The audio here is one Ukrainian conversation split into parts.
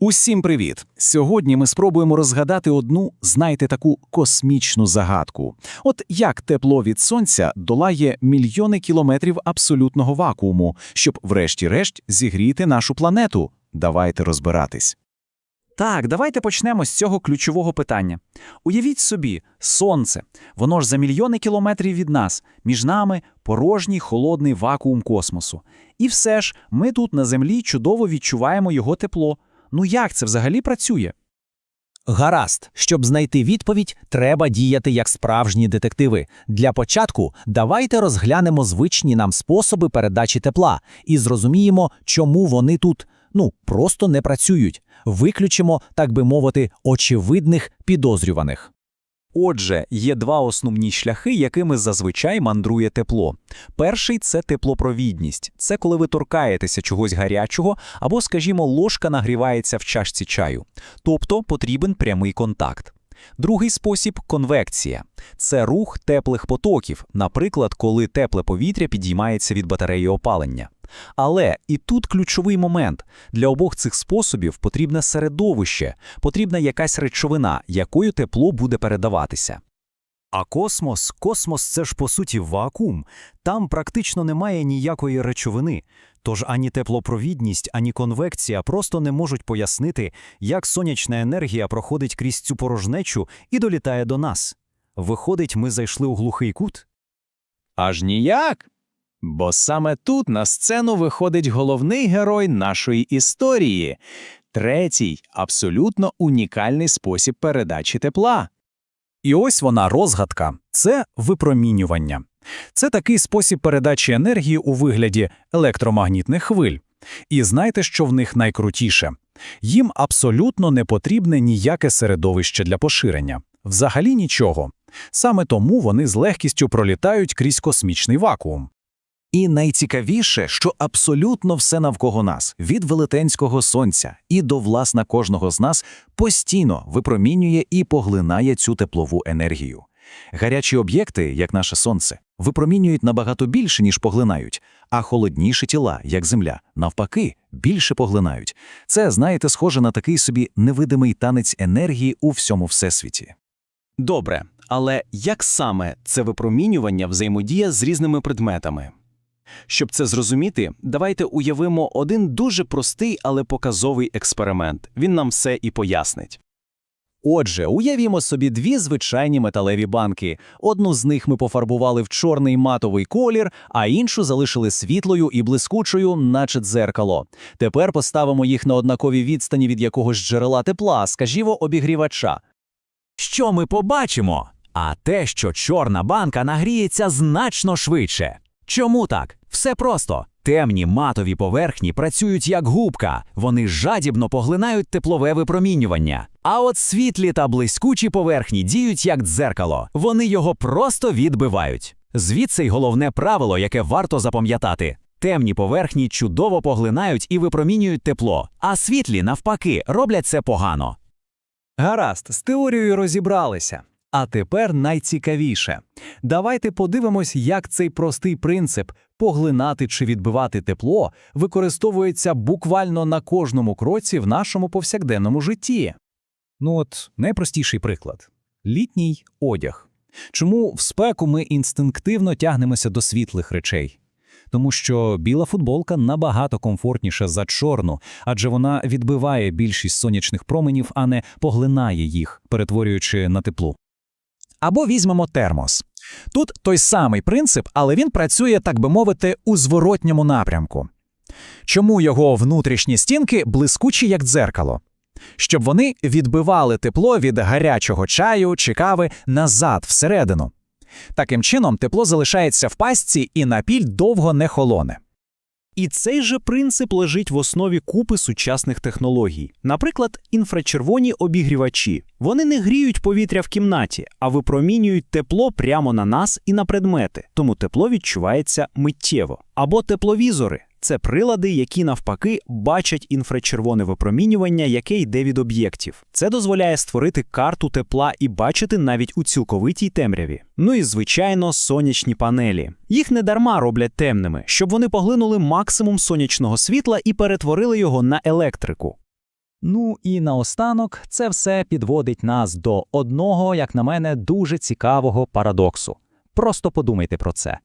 Усім привіт! Сьогодні ми спробуємо розгадати одну, знаєте, таку космічну загадку. От як тепло від сонця долає мільйони кілометрів абсолютного вакууму, щоб врешті-решт зігріти нашу планету. Давайте розбиратись. Так, давайте почнемо з цього ключового питання. Уявіть собі, сонце, воно ж за мільйони кілометрів від нас, між нами порожній холодний вакуум космосу. І все ж, ми тут на Землі чудово відчуваємо його тепло. Ну як це взагалі працює? Гаразд, щоб знайти відповідь, треба діяти як справжні детективи. Для початку давайте розглянемо звичні нам способи передачі тепла і зрозуміємо, чому вони тут ну просто не працюють. Виключимо, так би мовити, очевидних підозрюваних. Отже, є два основні шляхи, якими зазвичай мандрує тепло. Перший це теплопровідність. Це коли ви торкаєтеся чогось гарячого або, скажімо, ложка нагрівається в чашці чаю. Тобто потрібен прямий контакт. Другий спосіб конвекція. Це рух теплих потоків, наприклад, коли тепле повітря підіймається від батареї опалення. Але і тут ключовий момент. Для обох цих способів потрібне середовище, потрібна якась речовина, якою тепло буде передаватися. А космос, космос це ж по суті вакуум. Там практично немає ніякої речовини. Тож ані теплопровідність, ані конвекція просто не можуть пояснити, як сонячна енергія проходить крізь цю порожнечу і долітає до нас. Виходить, ми зайшли у глухий кут? Аж ніяк. Бо саме тут на сцену виходить головний герой нашої історії третій, абсолютно унікальний спосіб передачі тепла. І ось вона розгадка це випромінювання. Це такий спосіб передачі енергії у вигляді електромагнітних хвиль. І знаєте, що в них найкрутіше? Їм абсолютно не потрібне ніяке середовище для поширення. Взагалі нічого. Саме тому вони з легкістю пролітають крізь космічний вакуум. І найцікавіше, що абсолютно все навколо нас, від велетенського сонця і до власна кожного з нас, постійно випромінює і поглинає цю теплову енергію. Гарячі об'єкти, як наше сонце, випромінюють набагато більше, ніж поглинають, а холодніші тіла, як Земля, навпаки, більше поглинають. Це, знаєте, схоже на такий собі невидимий танець енергії у всьому всесвіті. Добре, але як саме це випромінювання взаємодіє з різними предметами? Щоб це зрозуміти, давайте уявимо один дуже простий, але показовий експеримент. Він нам все і пояснить. Отже, уявімо собі дві звичайні металеві банки. Одну з них ми пофарбували в чорний матовий колір, а іншу залишили світлою і блискучою, наче дзеркало. Тепер поставимо їх на однаковій відстані від якогось джерела тепла, скажімо, обігрівача. Що ми побачимо? А те, що чорна банка нагріється значно швидше. Чому так? Все просто. Темні матові поверхні працюють як губка, вони жадібно поглинають теплове випромінювання. А от світлі та блискучі поверхні діють як дзеркало, вони його просто відбивають. Звідси й головне правило, яке варто запам'ятати. Темні поверхні чудово поглинають і випромінюють тепло, а світлі, навпаки, роблять це погано. Гаразд, з теорією розібралися. А тепер найцікавіше. Давайте подивимось, як цей простий принцип поглинати чи відбивати тепло використовується буквально на кожному кроці в нашому повсякденному житті. Ну от найпростіший приклад літній одяг. Чому в спеку ми інстинктивно тягнемося до світлих речей? Тому що біла футболка набагато комфортніша за чорну, адже вона відбиває більшість сонячних променів, а не поглинає їх, перетворюючи на тепло. Або візьмемо термос. Тут той самий принцип, але він працює, так би мовити, у зворотньому напрямку. Чому його внутрішні стінки блискучі, як дзеркало? Щоб вони відбивали тепло від гарячого чаю чи кави назад всередину. Таким чином, тепло залишається в пастці і напіль довго не холоне. І цей же принцип лежить в основі купи сучасних технологій. Наприклад, інфрачервоні обігрівачі. Вони не гріють повітря в кімнаті, а випромінюють тепло прямо на нас і на предмети, тому тепло відчувається миттєво. Або тепловізори. Це прилади, які навпаки бачать інфрачервоне випромінювання, яке йде від об'єктів. Це дозволяє створити карту тепла і бачити навіть у цілковитій темряві. Ну і звичайно, сонячні панелі. Їх не дарма роблять темними, щоб вони поглинули максимум сонячного світла і перетворили його на електрику. Ну і наостанок це все підводить нас до одного, як на мене, дуже цікавого парадоксу. Просто подумайте про це.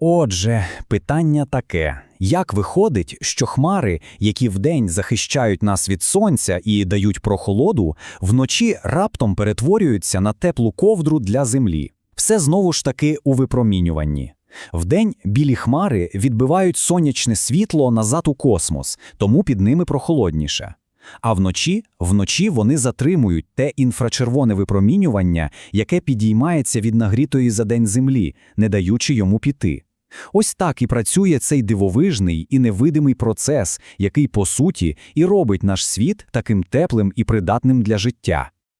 Отже, питання таке: як виходить, що хмари, які вдень захищають нас від сонця і дають прохолоду, вночі раптом перетворюються на теплу ковдру для землі? Все знову ж таки у випромінюванні. Вдень білі хмари відбивають сонячне світло назад у космос, тому під ними прохолодніше. А вночі, вночі вони затримують те інфрачервоне випромінювання, яке підіймається від нагрітої за день землі, не даючи йому піти. Ось так і працює цей дивовижний і невидимий процес, який, по суті, і робить наш світ таким теплим і придатним для життя.